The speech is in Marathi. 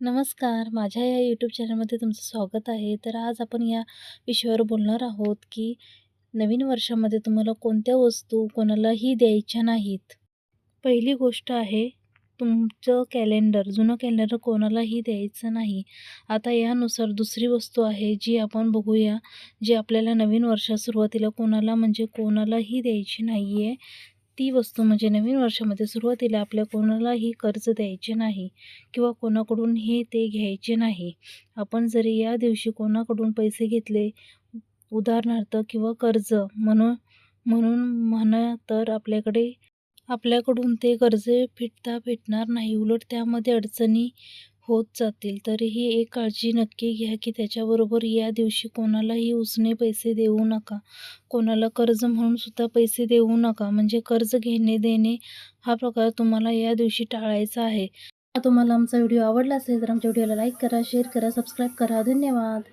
नमस्कार. माझ्या या यूट्यूब चॅनलमध्ये तुमचं स्वागत आहे. तर आज आपण या विषयावर बोलणार आहोत की नवीन वर्षामध्ये तुम्हाला कोणत्या वस्तू कोणालाही द्यायच्या नाहीत. पहिली गोष्ट आहे तुमचं कॅलेंडर जुनं कॅलेंडर कोणालाही द्यायचं नाही. आता यानुसार दुसरी वस्तू आहे जी आपण बघूया जी आपल्याला नवीन वर्षा सुरुवातीला कोणाला म्हणजे कोणालाही द्यायची नाही आहे ती वस्तू म्हणजे नवीन वर्षामध्ये सुरुवातीला आपल्या कोणालाही कर्ज द्यायचे नाही किंवा कोणाकडून हे ते घ्यायचे नाही. आपण जरी या दिवशी कोणाकडून पैसे घेतले उदाहरणार्थ किंवा कर्ज म्हणून म्हणून म्हणा तर आपल्याकडे आपल्याकडून ते कर्ज फिटता फिटणार नाही. उलट त्यामध्ये अडचणी होत जातील. तरीही एक काळजी नक्की घ्या की त्याच्याबरोबर या दिवशी कोणालाही उसने पैसे देऊ नका. कोणाला कर्ज म्हणून सुद्धा पैसे देऊ नका. म्हणजे कर्ज घेणे देणे हा प्रकार तुम्हाला या दिवशी टाळायचा आहे. तुम्हाला आमचा व्हिडिओ आवडला असेल तर आमच्या व्हिडिओला लाईक करा शेअर करा सबस्क्राईब करा. धन्यवाद.